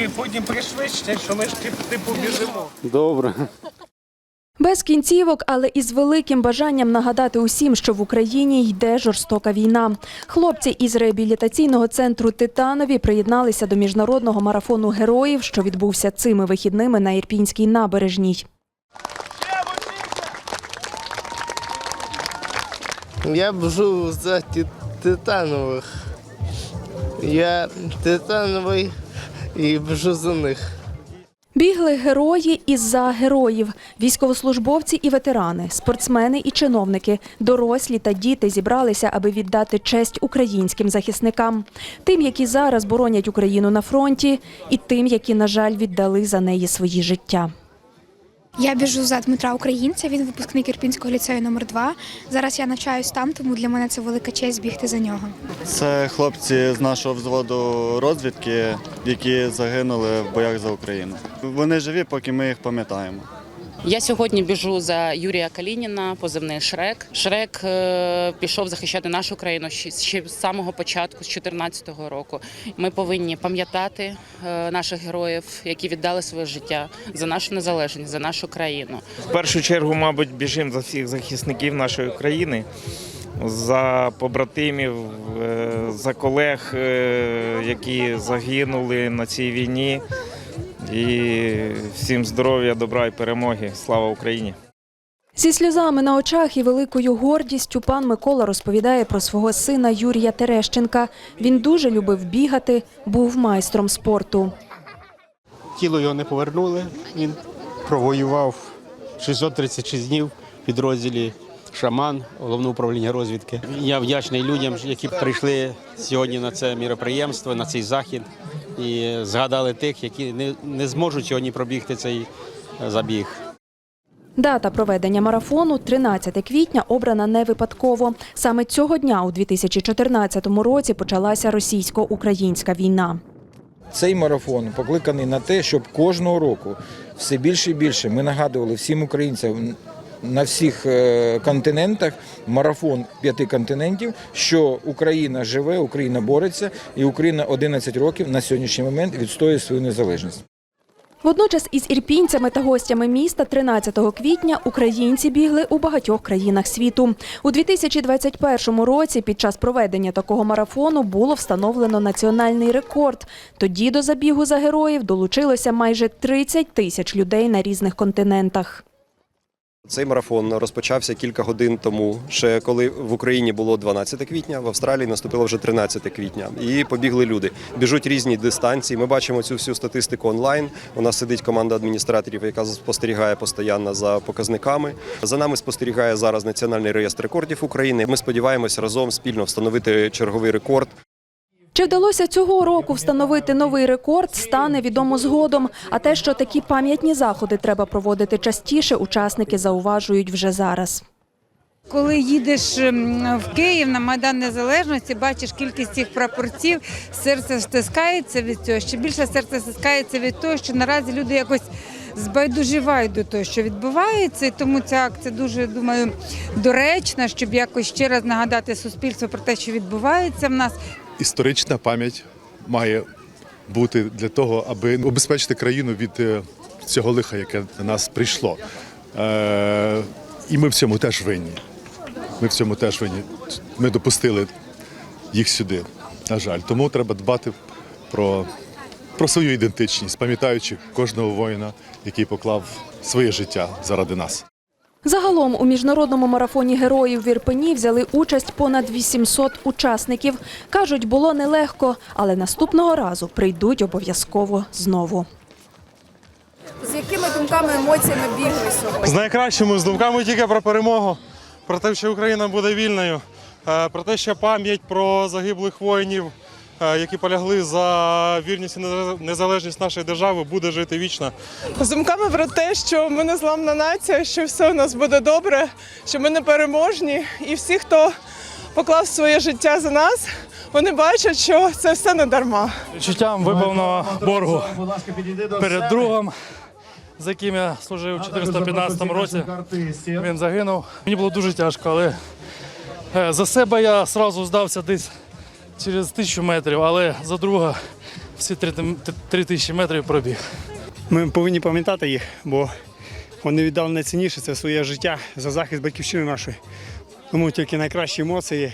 трошки потім пришвидште, що ми ж типу, біжимо. Добре. Без кінцівок, але із великим бажанням нагадати усім, що в Україні йде жорстока війна. Хлопці із реабілітаційного центру Титанові приєдналися до міжнародного марафону героїв, що відбувся цими вихідними на Ірпінській набережній. Я бжу за ті- титанових. Я титановий і вже за них. Бігли герої і за героїв, військовослужбовці і ветерани, спортсмени і чиновники, дорослі та діти зібралися, аби віддати честь українським захисникам, тим, які зараз боронять Україну на фронті, і тим, які, на жаль, віддали за неї свої життя. Я біжу за Дмитра Українця. Він випускник Ірпінського ліцею номер 2 Зараз я навчаюсь там, тому для мене це велика честь бігти за нього. Це хлопці з нашого взводу розвідки, які загинули в боях за Україну. Вони живі, поки ми їх пам'ятаємо. Я сьогодні біжу за Юрія Калініна, позивний Шрек. Шрек е, пішов захищати нашу країну ще, з самого початку, з 2014 року. Ми повинні пам'ятати е, наших героїв, які віддали своє життя за нашу незалежність, за нашу країну. В першу чергу, мабуть, біжимо за всіх захисників нашої країни, за побратимів, е, за колег, які загинули на цій війні. І всім здоров'я, добра і перемоги. Слава Україні! Зі сльозами на очах і великою гордістю пан Микола розповідає про свого сина Юрія Терещенка. Він дуже любив бігати, був майстром спорту. Тіло його не повернули. Він провоював 636 днів в підрозділі Шаман, головне управління розвідки. Я вдячний людям, які прийшли сьогодні на це міроприємство, на цей захід і згадали тих, які не, не зможуть сьогодні пробігти цей е, забіг. Дата проведення марафону 13 квітня обрана не випадково. Саме цього дня у 2014 році почалася російсько-українська війна. Цей марафон покликаний на те, щоб кожного року все більше і більше ми нагадували всім українцям на всіх е, континентах марафон п'яти континентів, що Україна живе, Україна бореться, і Україна 11 років на сьогоднішній момент відстоює свою незалежність. Водночас із ірпінцями та гостями міста 13 квітня українці бігли у багатьох країнах світу. У 2021 році під час проведення такого марафону було встановлено національний рекорд. Тоді до забігу за героїв долучилося майже 30 тисяч людей на різних континентах. Цей марафон розпочався кілька годин тому, ще коли в Україні було 12 квітня, в Австралії наступило вже 13 квітня. І побігли люди. Біжуть різні дистанції. Ми бачимо цю всю статистику онлайн. У нас сидить команда адміністраторів, яка спостерігає постійно за показниками. За нами спостерігає зараз Національний реєстр рекордів України. Ми сподіваємось разом спільно встановити черговий рекорд. Чи вдалося цього року встановити новий рекорд, стане відомо згодом. А те, що такі пам'ятні заходи треба проводити частіше, учасники зауважують вже зараз. Коли їдеш ем, в Київ на Майдан Незалежності, бачиш кількість цих прапорців, серце стискається від цього. Ще більше серце стискається від того, що наразі люди якось збайдуживають до того, що відбувається. І тому ця акція дуже думаю доречна, щоб якось ще раз нагадати суспільству про те, що відбувається в нас. Історична пам'ять має бути для того, аби обезпечити країну від е, цього лиха, яке на нас прийшло. Е, І ми в цьому теж винні. Ми в цьому теж винні. Ми допустили їх сюди, на жаль. Тому треба дбати про, про свою ідентичність, пам'ятаючи кожного воїна, який поклав своє життя заради нас. Загалом у міжнародному марафоні героїв в Ірпені взяли участь понад 800 учасників. Кажуть, було нелегко, але наступного разу прийдуть обов'язково знову. З якими думками, емоціями бігли сьогодні? З найкращими з думками тільки про перемогу, про те, що Україна буде вільною, е, про те, що пам'ять про загиблих воїнів, які полягли за вільність і незалежність нашої держави, буде жити вічно. З думками про те, що ми незламна нація, що все у нас буде добре, що ми не переможні, і всі, хто поклав своє життя за нас, вони бачать, що це все не дарма. Відчуттям виповного боргу перед другом, з яким я служив у 415 році. Він загинув. Мені було дуже тяжко, але е, за себе я одразу здався десь через тисячу метрів, але за друга всі три, тисячі метрів пробіг. Ми повинні пам'ятати їх, бо вони віддали найцінніше це своє життя за захист батьківщини нашої. Тому тільки найкращі емоції